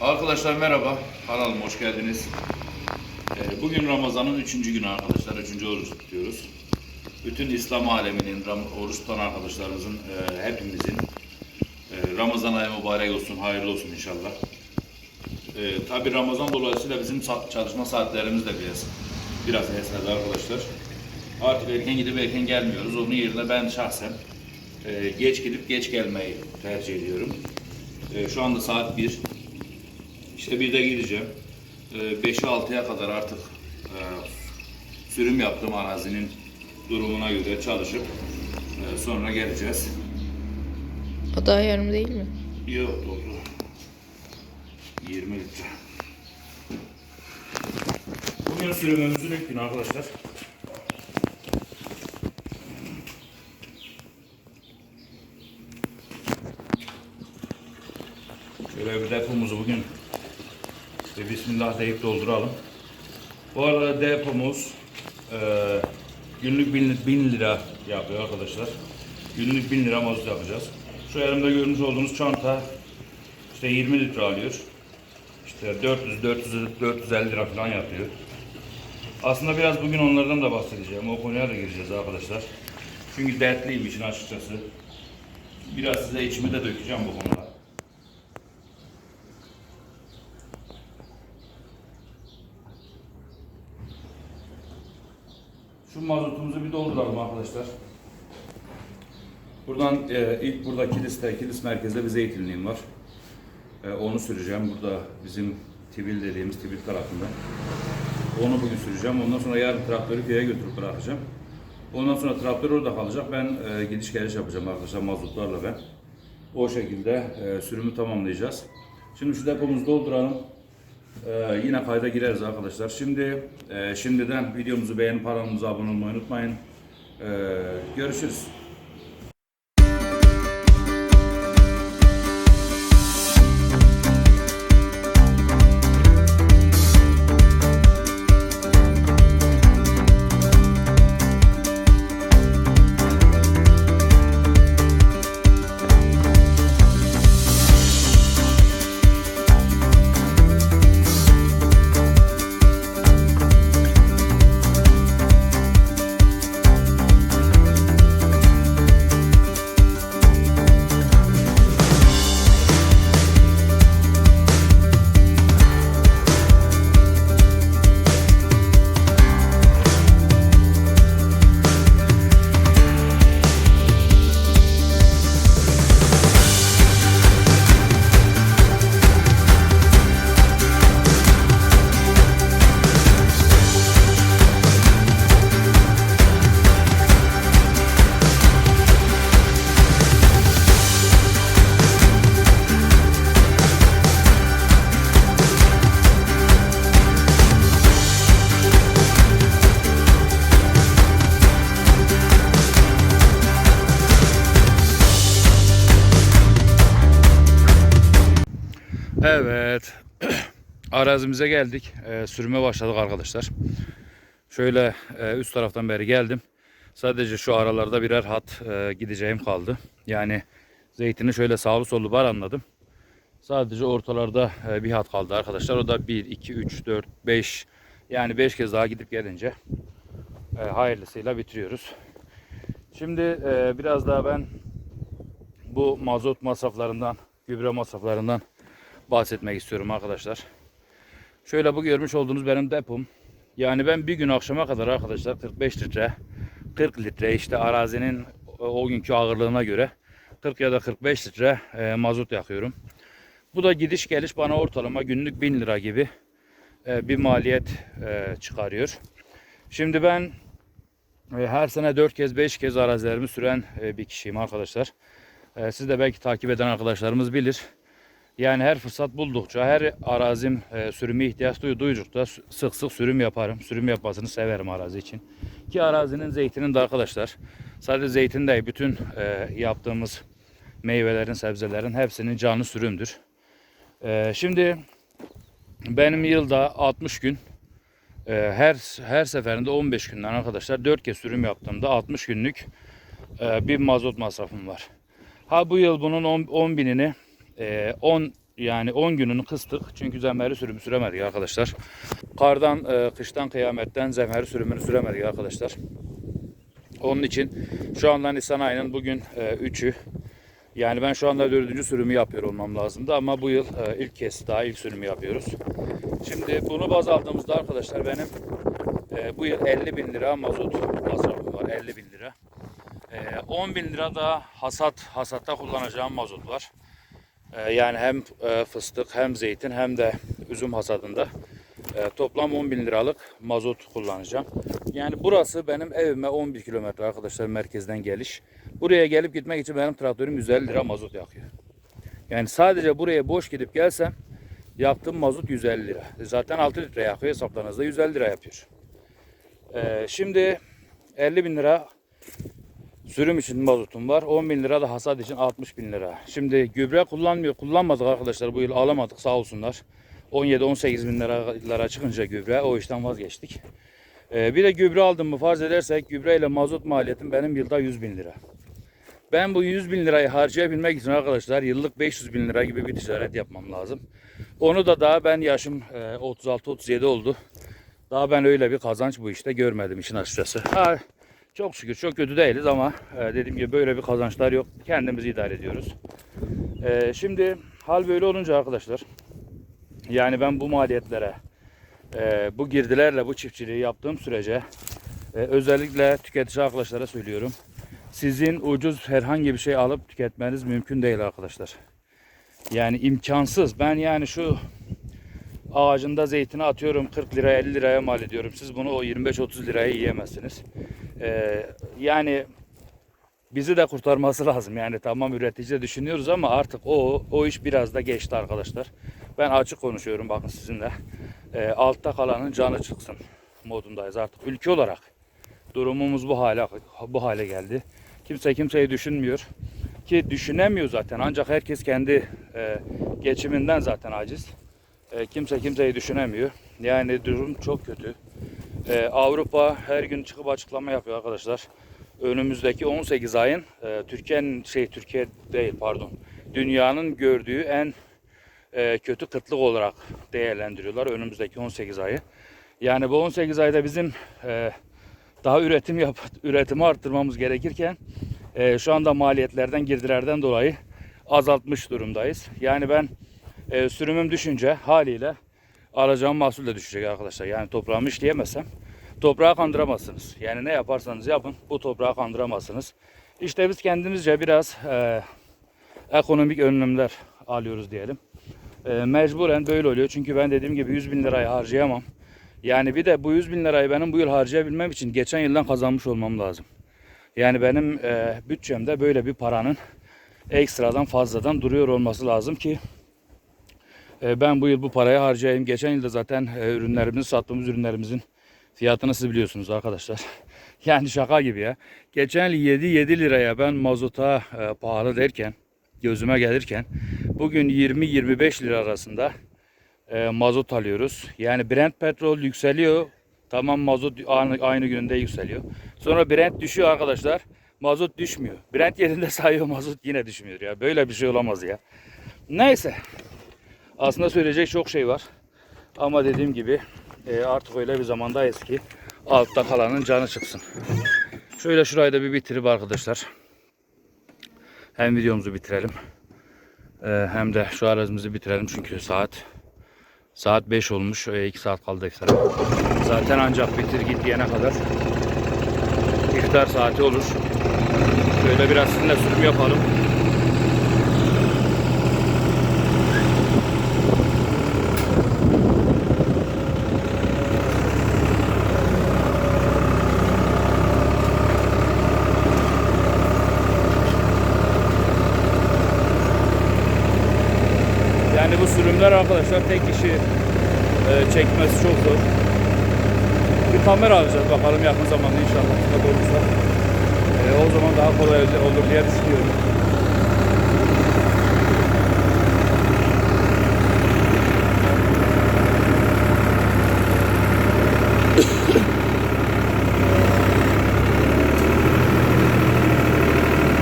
Arkadaşlar merhaba, kanalıma hoş geldiniz. Ee, Bugün Ramazan'ın üçüncü günü arkadaşlar, üçüncü oruç tutuyoruz. Bütün İslam aleminin, oruç tutan arkadaşlarımızın, e, hepimizin e, Ramazan ayı mübarek olsun, hayırlı olsun inşallah. E, Tabi Ramazan dolayısıyla bizim çalışma saatlerimiz de biraz biraz esnedi arkadaşlar. Artık erken gidip erken gelmiyoruz. Onun yerine ben şahsen geç gidip geç gelmeyi tercih ediyorum. Şu anda saat 1. İşte bir de gideceğim. Ee, 5'e 6'ya kadar artık e, sürüm yaptığım arazinin durumuna göre çalışıp e, sonra geleceğiz. O daha yarım değil mi? Yok doldu. 20 litre. Bugün sürümümüzün ilk günü arkadaşlar. Şöyle bir depomuzu bugün Bismillah deyip dolduralım. Bu arada depomuz e, günlük 1000 bin lira yapıyor arkadaşlar. Günlük 1000 lira mazot yapacağız. Şu elimde görmüş olduğunuz çanta işte 20 litre alıyor. İşte 400 400 450 lira falan yapıyor. Aslında biraz bugün onlardan da bahsedeceğim. O konuya da gireceğiz arkadaşlar. Çünkü dertliyim için açıkçası. Biraz size içimi de dökeceğim bu konuda. Şu mazotumuzu bir dolduralım arkadaşlar. Buradan e, ilk burada kiliste, kilis merkezde bir zeytinliğim var. E, onu süreceğim. Burada bizim Tibil dediğimiz Tibil tarafında. Onu bugün süreceğim. Ondan sonra yarın traktörü köye götürüp bırakacağım. Ondan sonra traktör orada kalacak. Ben e, gidiş geliş yapacağım arkadaşlar mazotlarla ben. O şekilde e, sürümü tamamlayacağız. Şimdi şu depomuzu dolduralım. Ee, yine kayda gireriz arkadaşlar. Şimdi e, şimdiden videomuzu beğenip kanalımıza abone olmayı unutmayın. Ee, görüşürüz. Evet. Arazimize geldik. Ee, sürüme başladık arkadaşlar. Şöyle e, üst taraftan beri geldim. Sadece şu aralarda birer hat e, gideceğim kaldı. Yani zeytini şöyle sağlı sollu var anladım. Sadece ortalarda e, bir hat kaldı arkadaşlar. O da 1, 2, 3, 4, 5 yani 5 kez daha gidip gelince e, hayırlısıyla bitiriyoruz. Şimdi e, biraz daha ben bu mazot masraflarından, gübre masraflarından bahsetmek istiyorum arkadaşlar. Şöyle bu görmüş olduğunuz benim depom. Yani ben bir gün akşama kadar arkadaşlar 45 litre, 40 litre işte arazinin o- günkü ağırlığına göre 40 ya da 45 litre e, mazot yakıyorum. Bu da gidiş geliş bana ortalama günlük 1000 lira gibi e, bir maliyet e, çıkarıyor. Şimdi ben e, her sene 4 kez 5 kez arazilerimi süren e, bir kişiyim arkadaşlar. E, siz de belki takip eden arkadaşlarımız bilir. Yani her fırsat buldukça, her arazim e, sürüme ihtiyaç duy- duydukça sık sık sürüm yaparım. Sürüm yapmasını severim arazi için. Ki arazinin zeytinin de arkadaşlar sadece zeytin değil bütün e, yaptığımız meyvelerin, sebzelerin hepsinin canı sürümdür. E, şimdi benim yılda 60 gün e, her her seferinde 15 günden arkadaşlar 4 kez sürüm yaptığımda 60 günlük e, bir mazot masrafım var. Ha bu yıl bunun 10, 10 binini e, 10 Yani 10 gününü kıstık. Çünkü zemheri sürümü süremedik arkadaşlar. Kardan, e, kıştan, kıyametten zemheri sürümünü süremedik arkadaşlar. Onun için şu anda Nisan ayının bugün e, 3'ü. Yani ben şu anda dördüncü sürümü yapıyor olmam lazımdı ama bu yıl e, ilk kez daha ilk sürümü yapıyoruz. Şimdi bunu baz aldığımızda arkadaşlar benim e, bu yıl 50 bin lira mazot masrafım var 50 bin lira. E, 10 bin lira da hasat hasatta kullanacağım mazot var. E, yani hem e, fıstık hem zeytin hem de üzüm hasadında e, toplam 10 bin liralık mazot kullanacağım. Yani burası benim evime 11 kilometre arkadaşlar merkezden geliş. Buraya gelip gitmek için benim traktörüm 150 lira mazot yakıyor. Yani sadece buraya boş gidip gelsem yaktığım mazot 150 lira. Zaten 6 litre yakıyor hesaplarınızda 150 lira yapıyor. Ee, şimdi 50 bin lira sürüm için mazotum var. 10 bin lira da hasat için 60 bin lira. Şimdi gübre kullanmıyor, kullanmadık arkadaşlar bu yıl alamadık sağ olsunlar. 17-18 bin liralara çıkınca gübre o işten vazgeçtik. Ee, bir de gübre aldım mı farz edersek gübreyle mazot maliyetim benim yılda 100 bin lira. Ben bu 100 bin lirayı harcayabilmek için arkadaşlar yıllık 500 bin lira gibi bir ticaret yapmam lazım. Onu da daha ben yaşım e, 36-37 oldu. Daha ben öyle bir kazanç bu işte görmedim işin açıkçası. Ha, çok şükür çok kötü değiliz ama e, dediğim gibi böyle bir kazançlar yok. Kendimizi idare ediyoruz. E, şimdi hal böyle olunca arkadaşlar yani ben bu maliyetlere e, bu girdilerle bu çiftçiliği yaptığım sürece özellikle tüketici arkadaşlara söylüyorum. Sizin ucuz herhangi bir şey alıp tüketmeniz mümkün değil arkadaşlar. Yani imkansız. Ben yani şu ağacında zeytini atıyorum 40 liraya 50 liraya mal ediyorum. Siz bunu o 25-30 liraya yiyemezsiniz. Ee, yani bizi de kurtarması lazım. Yani tamam üretici de düşünüyoruz ama artık o o iş biraz da geçti arkadaşlar. Ben açık konuşuyorum bakın sizinle. Ee, altta kalanın canı çıksın modundayız artık ülke olarak. Durumumuz bu hale bu hale geldi. Kimse kimseyi düşünmüyor ki düşünemiyor zaten. Ancak herkes kendi e, geçiminden zaten aciz. E, kimse kimseyi düşünemiyor. Yani durum çok kötü. E, Avrupa her gün çıkıp açıklama yapıyor arkadaşlar. Önümüzdeki 18 ayın e, Türkiye'nin şey Türkiye değil pardon. Dünyanın gördüğü en e, kötü kıtlık olarak değerlendiriyorlar önümüzdeki 18 ayı. Yani bu 18 ayda bizim e, daha üretim yap üretimi arttırmamız gerekirken e, şu anda maliyetlerden girdilerden dolayı azaltmış durumdayız. Yani ben e, sürümüm düşünce haliyle alacağım mahsul de düşecek arkadaşlar. Yani toprağımı işleyemezsem toprağı kandıramazsınız. Yani ne yaparsanız yapın bu toprağı kandıramazsınız. İşte biz kendimizce biraz e, ekonomik önlemler alıyoruz diyelim. E, mecburen böyle oluyor. Çünkü ben dediğim gibi 100 bin lirayı harcayamam. Yani bir de bu 100 bin lirayı benim bu yıl harcayabilmem için geçen yıldan kazanmış olmam lazım. Yani benim e, bütçemde böyle bir paranın ekstradan fazladan duruyor olması lazım ki ben bu yıl bu parayı harcayayım. Geçen yılda zaten e, ürünlerimizi sattığımız ürünlerimizin fiyatını siz biliyorsunuz arkadaşlar. Yani şaka gibi ya. Geçen yıl 7 7 liraya ben mazota e, pahalı derken gözüme gelirken bugün 20-25 lira arasında e, mazot alıyoruz. Yani Brent petrol yükseliyor. Tamam mazot aynı, aynı günde yükseliyor. Sonra Brent düşüyor arkadaşlar. Mazot düşmüyor. Brent yerinde sayıyor mazot yine düşmüyor ya. Böyle bir şey olamaz ya. Neyse. Aslında söyleyecek çok şey var. Ama dediğim gibi e, artık öyle bir zamandayız ki altta kalanın canı çıksın. Şöyle şurayı da bir bitirip arkadaşlar. Hem videomuzu bitirelim. e, hem de şu arazimizi bitirelim çünkü saat saat 5 olmuş. 2 saat kaldı ekstra. Zaten ancak bitir git diyene kadar iftar saati olur. Şöyle biraz sizinle sürüm yapalım. Yani bu sürümler arkadaşlar tek kişi e, çekmesi çok zor. Bir kamera alacağız bakalım yakın zamanda inşallah kısmet olursa. E, o zaman daha kolay olur diye düşünüyorum.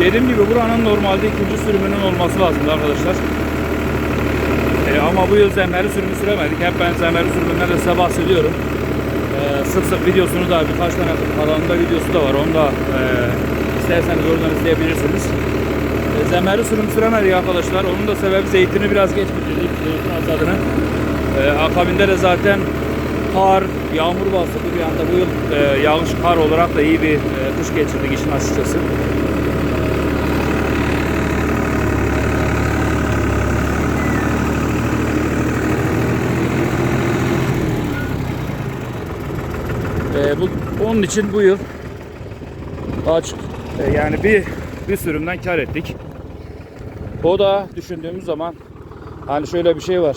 Dediğim gibi buranın normalde ikinci sürümünün olması lazım arkadaşlar. Ama bu yıl zemheri sürümü süremedik. Hep ben zemheri sürümünden de size bahsediyorum. E, sık sık videosunu da birkaç tane kanalında videosu da var. Onu da e, isterseniz oradan izleyebilirsiniz. E, zemheri sürüm süremedik arkadaşlar. Onun da sebebi zeytini biraz geç bitirdik. Zeytin. E, akabinde de zaten kar, yağmur bastırdı bir anda. Bu yıl e, yağış kar olarak da iyi bir e, kış geçirdik işin açıkçası. E, bu, onun için bu yıl açık e, yani bir bir sürümden kar ettik. O da düşündüğümüz zaman hani şöyle bir şey var.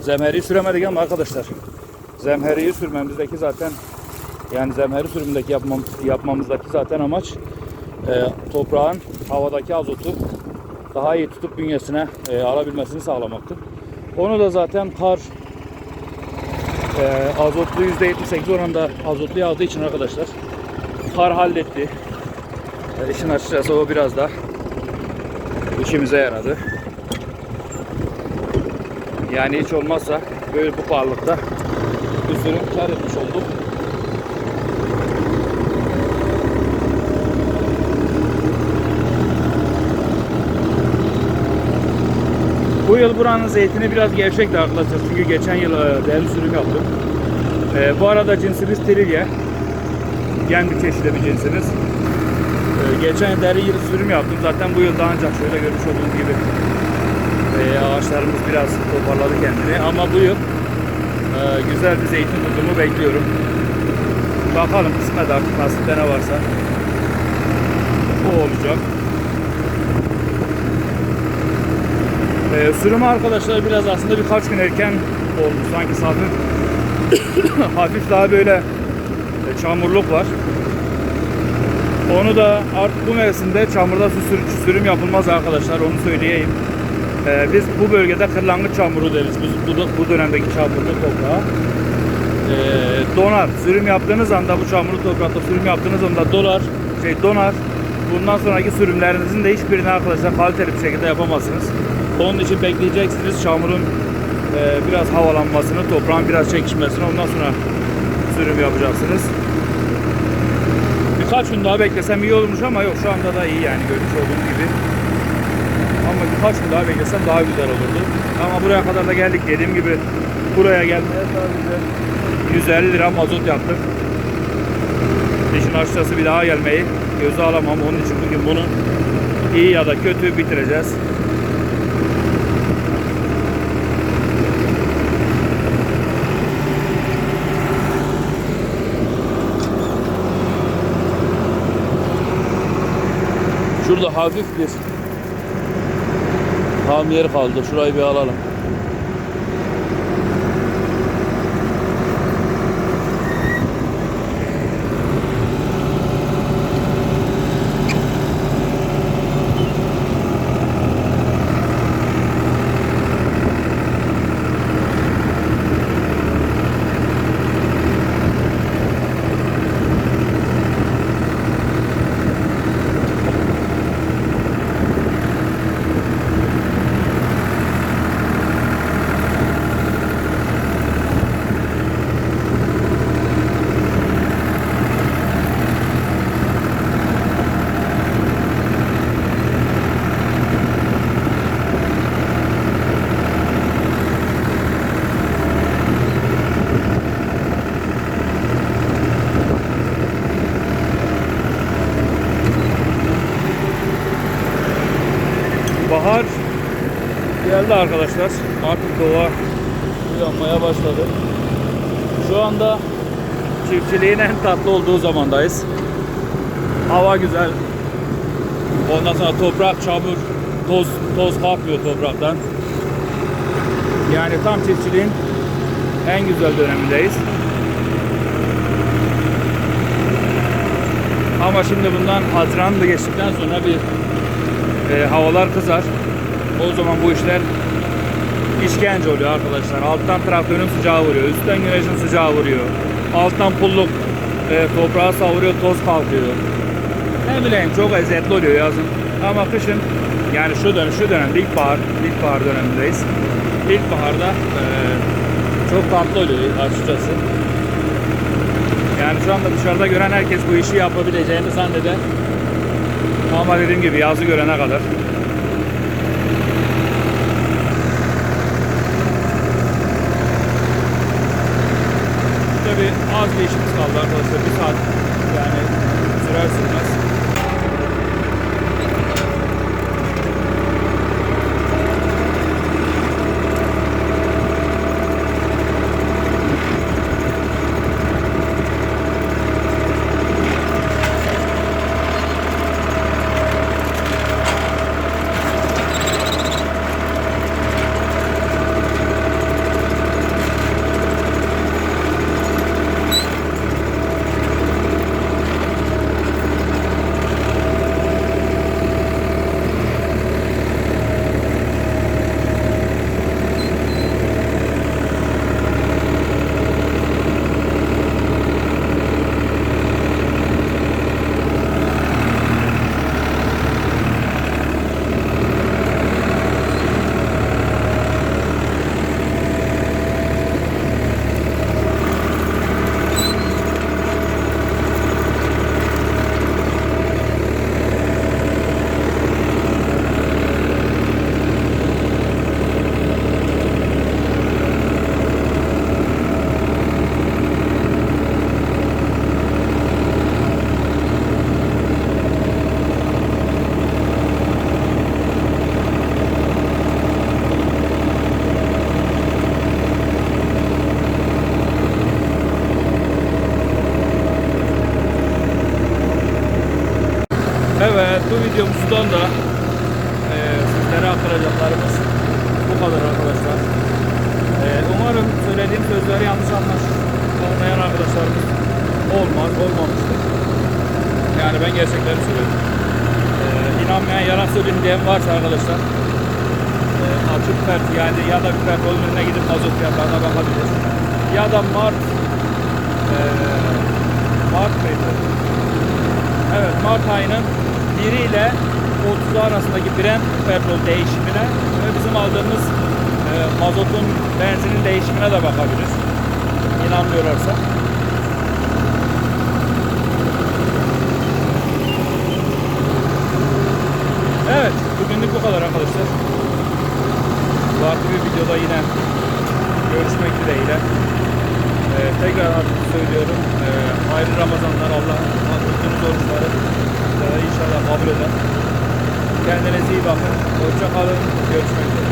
Zemheri süremedik ama arkadaşlar zemheriyi sürmemizdeki zaten yani zemheri sürümündeki yapmam, yapmamızdaki zaten amaç e, toprağın havadaki azotu daha iyi tutup bünyesine e, alabilmesini sağlamaktı. Onu da zaten kar e, azotlu %78 oranında azotlu yağdığı için arkadaşlar kar halletti. E, işin açıkçası o biraz da işimize yaradı. Yani hiç olmazsa böyle bu pahalılıkta bir sürü kar etmiş olduk. Bu yıl buranın zeytini biraz gevşekti arkadaşlar çünkü geçen yıl e, değerli sürüm yaptım. E, bu arada cinsimiz trilye. Gen bir çeşitli bir cinsimiz. E, geçen deri yıl sürüm yaptım. Zaten bu yıl daha ancak şöyle görmüş olduğunuz gibi e, ağaçlarımız biraz toparladı kendini. Ama bu yıl e, güzel bir zeytin tutumu bekliyorum. Bakalım kısmet artık nasipte ne varsa. O olacak. Ee, sürümü arkadaşlar biraz aslında birkaç gün erken oldu. Sanki hafif hafif daha böyle e, çamurluk var. Onu da artık bu mevsimde çamurda sürüm yapılmaz arkadaşlar onu söyleyeyim. Ee, biz bu bölgede kırlangıç çamuru deriz. Bu, bu, bu dönemdeki çamurlu toprağa. Ee, donar. Sürüm yaptığınız anda bu çamurlu toprakta sürüm yaptığınız anda dolar, şey donar. Bundan sonraki sürümlerinizin de hiçbirini arkadaşlar kaliteli bir şekilde yapamazsınız. Onun için bekleyeceksiniz çamurun e, biraz havalanmasını, toprağın biraz çekişmesini ondan sonra sürüm yapacaksınız. Birkaç gün daha beklesem iyi olmuş ama yok şu anda da iyi yani görmüş olduğunuz gibi. Ama birkaç gün daha beklesem daha güzel olurdu. Ama buraya kadar da geldik dediğim gibi buraya gelmeye sadece 150 lira mazot yaktık. İşin açıkçası bir daha gelmeyi göze alamam. Onun için bugün bunu iyi ya da kötü bitireceğiz. Şurada hafif bir ham yer kaldı. Şurayı bir alalım. Bahar geldi arkadaşlar. Artık doğa uyanmaya başladı. Şu anda çiftçiliğin en tatlı olduğu zamandayız. Hava güzel. Ondan sonra toprak, çamur, toz, toz kalkmıyor topraktan. Yani tam çiftçiliğin en güzel dönemindeyiz. Ama şimdi bundan Haziran da geçtikten sonra bir e, havalar kızar. O zaman bu işler işkence oluyor arkadaşlar. Alttan traktörün sıcağı vuruyor. Üstten güneşin sıcağı vuruyor. Alttan pulluk e, toprağa savuruyor. Toz kalkıyor. Ne bileyim çok eziyetli oluyor yazın. Ama kışın yani şu dönem şu dönemde ilkbahar, ilkbahar dönemindeyiz. ilkbaharda e, çok tatlı oluyor açıkçası. Yani şu anda dışarıda gören herkes bu işi yapabileceğini zanneder. Ama dediğim gibi yazı görene kadar. Tabi az bir kaldı arkadaşlar. Bir saat yani sürer sürmez. Evet bu videomuzdan da e, sizlere aktaracaklarımız bu kadar arkadaşlar. E, umarım söylediğim sözleri yanlış anlayan arkadaşlarımız olmaz, olmamıştır. Yani ben gerçekleri söylüyorum. E, inanmayan yalan söyleyeyim diyen varsa arkadaşlar e, açık pert yani ya da bir petrolün önüne gidip mazot fiyatlarına bakabilir. Ya da Mart e, Mart mıydı? Evet Mart ayının 1 ile 30 arasındaki Brent petrol değişimine ve bizim aldığımız e, mazotun benzinin değişimine de bakabilir. İnanmıyorlarsa. Evet, bugünlük bu kadar arkadaşlar. Farklı bir videoda yine görüşmek dileğiyle. Ee, tekrar artık söylüyorum. Ee, hayırlı Ramazanlar Allah tuttuğunuz oruçları inşallah kabul eder. Kendinize iyi bakın. Hoşça kalın. Görüşmek üzere.